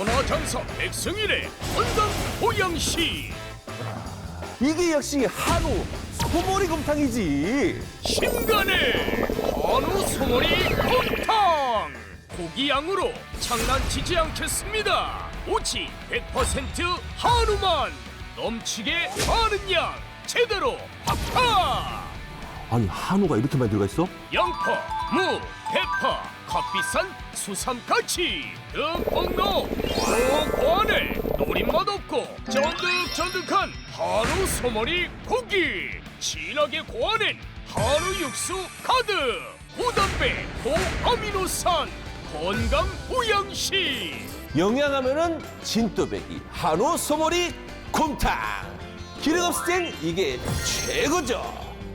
천하장사 백승일의 건강 보양식 이게 역시 한우 소머리 곰탕이지. 신간의 한우 소머리 곰탕 고기 양으로 장난치지 않겠습니다 오직 100% 한우만 넘치게 많은 양 제대로 박하 아니 한우가 이렇게 많이 들어가 있어? 양파, 무, 대파, 값비싼 수삼까지 듬뿍 넣어 고고안에 노린맛 없고 쫀득쫀득한 한우 소머리 고기 진하게 고안엔 한우 육수 가득 고단백 고아미노산 건강 보양식 영양하면은 진또배기 한우 소머리 곰탕. 기름 없을 땐 이게 최고죠.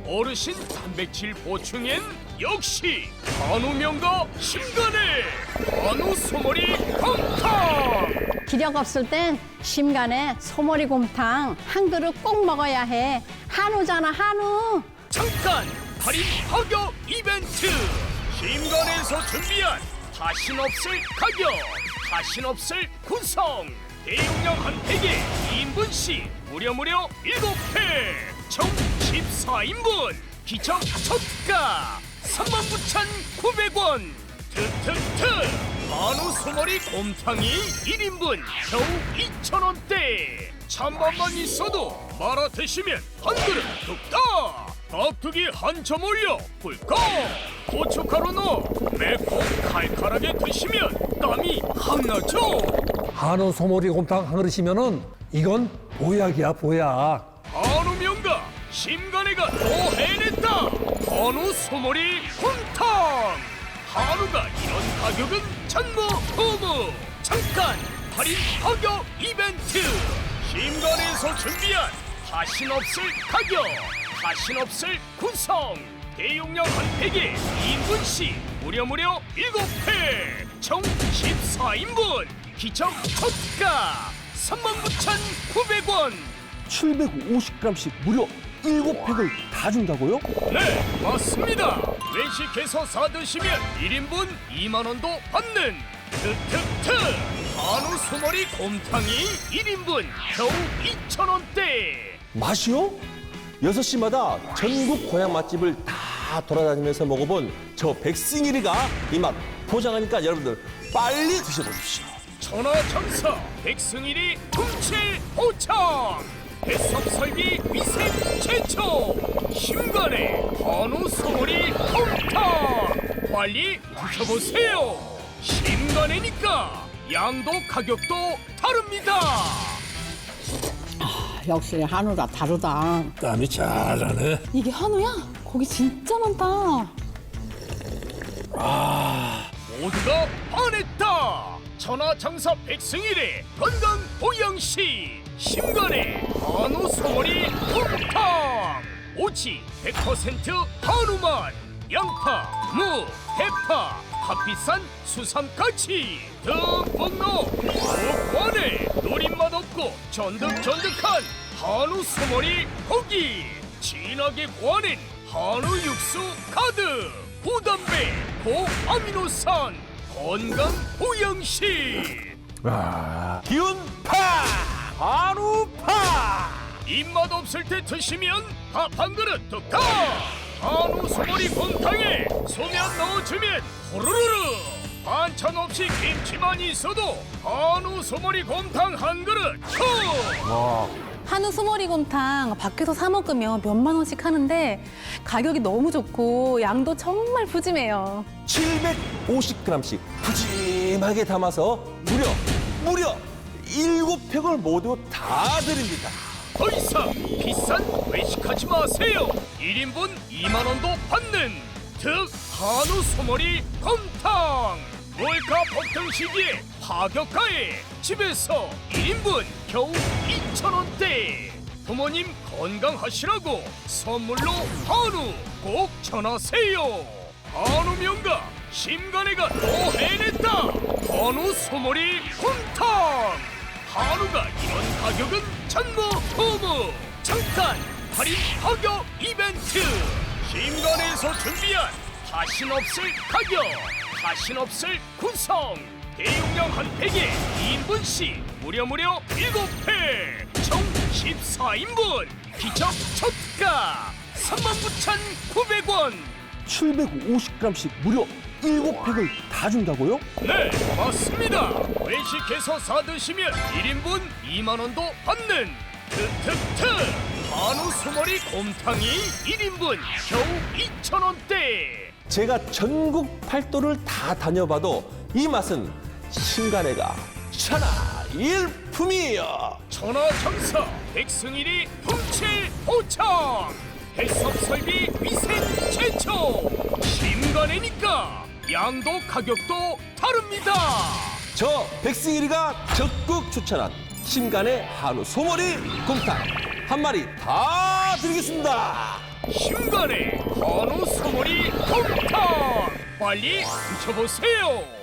어르신 단백질 보충엔 역시 한우 명가 신간의 한우 소머리 곰탕! 기력 없을 땐 심간에 소머리 곰탕 한 그릇 꼭 먹어야 해. 한우잖아, 한우. 잠깐 할인 파격 이벤트! 힘간에서 준비한 다신 없을 가격 다신 없을 구성! 대용량 한 팩에 2인분씩 무려 무려 7팩! 총 14인분! 기적 첫가 39,900원. 특특특 한우 소머리 곰탕이 1인분 겨우 2,000원대. 찬밥만 있어도 말아 드시면 한 그릇 뚝딱. 깍두기 한점 올려 꿀꺽 고춧가루 넣어 맵고 칼칼하게 드시면 땀이 확 나죠? 한우 소머리 곰탕 한 그릇이면은 이건 보약이야 보약. 한우 명가 심간애가 또 해냈다. 한우 소머리 곰탕. 한우가 이런 가격은 전무후무 잠깐 할인 파격 이벤트. 심간에서 준비한 다신 없을 가격 다신 없을 구성. 대용량 한 팩에 2인분씩 무려 무려 7팩. 총 14인분. 기적 첫가 39,900원. 750g씩 무려 7팩을 다 준다고요? 네, 맞습니다. 외식해서 사드시면 1인분 2만 원도 받는 특특특 한우 소머리 곰탕이 1인분 겨우 2천 원대. 맛이요? 6시마다 전국 고향 맛집을 다 돌아다니면서 먹어본 저 백승일이가 이 맛 포장하니까 여러분들 빨리 드셔보십시오. 천하장사 백승일이 훔칠 포창 뱃속 설비 위생 최초 신간의 한우 소머리 곰탕 빨리 드셔보세요 신간의니까 양도 가격도 다릅니다 역시 한우다 다르다. 땀이 잘하네. 이게 한우야? 고기 진짜 많다. 모두가 반했다 천하장사 백승일의 건강 보양식 신간의 한우 소머리 곰탕! 오직 100% 한우만 양파, 무, 대파, 값비싼 수삼까지 듬뿍 넣어 고관에 노린맛 없고 쫀득쫀득한 한우 소머리 고기! 진하게 고안엔 한우 육수 가득! 고단백 고아미노산 건강 보양식! 기운 파! 한우 파! 입맛 없을 때 드시면 밥 한 그릇 뚝딱 한우 소머리 곰탕에 소면 넣어주면 호로로르 반찬 없이 김치만 있어도 한우 소머리 곰탕 한 그릇 총 한우 소머리 곰탕 밖에서 사 먹으면 몇만 원씩 하는데 가격이 너무 좋고 양도 정말 푸짐해요. 750g씩 푸짐하게 담아서 무려 무려 7팩을 모두 다 드립니다. 더 이상 비싼 외식하지 마세요. 1인분 2만 원도 받는 특 한우 소머리 곰탕. 물가 폭등 시기에 파격가에 집에서 1인분 겨우 2천 원대. 부모님 건강하시라고 선물로 한우 꼭 전하세요. 한우 명가 심간애가 또 해냈다. 한우 소머리 곰탕. 한우가 이런 가격은 전무후무 잠깐 할인 파격 이벤트. 신간에서 준비한 다신 없을 가격 다신 없을 구성. 대용량 한 팩에 2인분씩 무려 무려 7팩. 총 14인분. 기적 초가. 39,900원. 750g씩 무려 7팩을 다 준다고요? 네 맞습니다 외식해서 사드시면 1인분 2만 원도 받는 특특특 한우 소머리 곰탕이 1인분 겨우 2,000원대 제가 전국 팔도를 다 다녀봐도 이 맛은 신간애가 천하 일품이에요. 천하장사 백승일이 훔칠 포창 해썹 설비 위생 최초. 심간에니까 양도 가격도 다릅니다. 저 백승일이가 적극 추천한 신간의 한우 소머리 곰탕 한 마리 다 드리겠습니다. 심간에 한우 소머리 곰탕. 빨리 드셔보세요